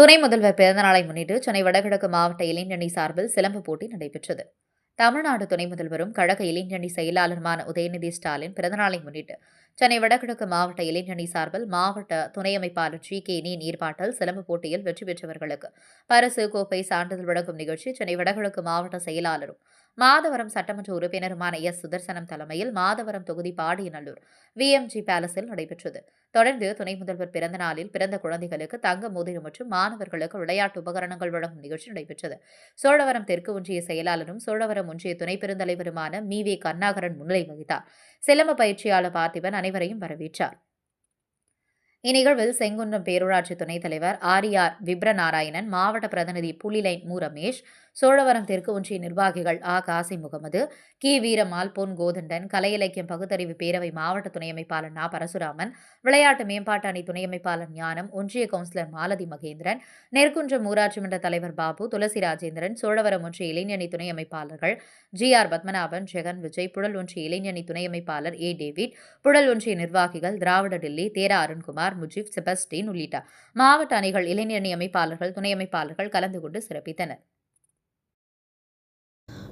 துணை முதல்வர் பிறந்தநாளை முன்னிட்டு சென்னை வடகிழக்கு மாவட்ட இளைஞரணி சார்பில் சிலம்பு போட்டி நடைபெற்றது. தமிழ்நாடு துணை முதல்வரும் கழக இளைஞரணி செயலாளருமான உதயநிதி ஸ்டாலின் பிறந்தநாளை முன்னிட்டு சென்னை வடகிழக்கு மாவட்ட இளைஞரணி சார்பில் மாவட்ட துணை அமைப்பாளர் ஜி கே நீ நீர்பாட்டல் சிலம்பு போட்டியில் வெற்றி பெற்றவர்களுக்கு பரிசு கோப்பை சான்றிதழ் வழங்கும் நிகழ்ச்சி சென்னை வடகிழக்கு மாவட்ட செயலாளரும் மாதவரம் சட்டமன்ற உறுப்பினருமான எஸ். சுதர்சனம் தலைமையில் மாதவரம் தொகுதி பாடியநல்லூர் விஎம்ஜி பேலஸில் நடைபெற்றது. தொடர்ந்து துணை முதல்வர் பிறந்த நாளில் பிறந்த குழந்தைகளுக்கு தங்க மோதிரம் மற்றும் மாணவர்களுக்கு விளையாட்டு உபகரணங்கள் வழங்கும் நிகழ்ச்சி நடைபெற்றது. சோழவரம் தெற்கு ஒன்றிய செயலாளரும் சோழவரம் ஒன்றிய துணை பெருந்தலைவருமான மி. வே. கருணாகரன் முன்னிலை வகித்தார். சிலம்ப பயிற்சியாளர் பார்த்திபன் அனைவரையும் வரவேற்றார். இந்நிகழ்வில் செங்குன்றம் பேரூராட்சி துணைத் தலைவர் ஆரியார் விப்ரநாராயணன் மாவட்ட பிரதிநிதி புலிலைன் மு. ரமேஷ் சோழவரம் தெற்கு ஒன்றிய நிர்வாகிகள் ஆ. காசி முகமது கி. வீரமால் பொன் கோதண்டன் கலை இலக்கியம் பகுத்தறிவு பேரவை மாவட்ட துணை அமைப்பாளர் நா. பரசுராமன் விளையாட்டு மேம்பாட்டு அணி துணை அமைப்பாளர் ஞானம் ஒன்றிய கவுன்சிலர் மாலதி மகேந்திரன் நெற்குன்றம் ஊராட்சி மன்ற தலைவர் பாபு துளசி ராஜேந்திரன் சோழவரம் ஒன்றிய இளைஞணி துணை அமைப்பாளர்கள் ஜி. ஆர். பத்மநாபன் ஜெகன் விஜய் புழல் ஒன்றிய இளைஞணி துணை அமைப்பாளர் ஏ. டேவிட் புழல் ஒன்றிய நிர்வாகிகள் திராவிட டெல்லி தேரா அருண்குமார் முஜிப் செபஸ்டின் உள்ளிட்ட மாவட்ட அணிகள் இளைஞரணி அமைப்பாளர்கள் துணை அமைப்பாளர்கள் கலந்து கொண்டு சிறப்பித்தனர்.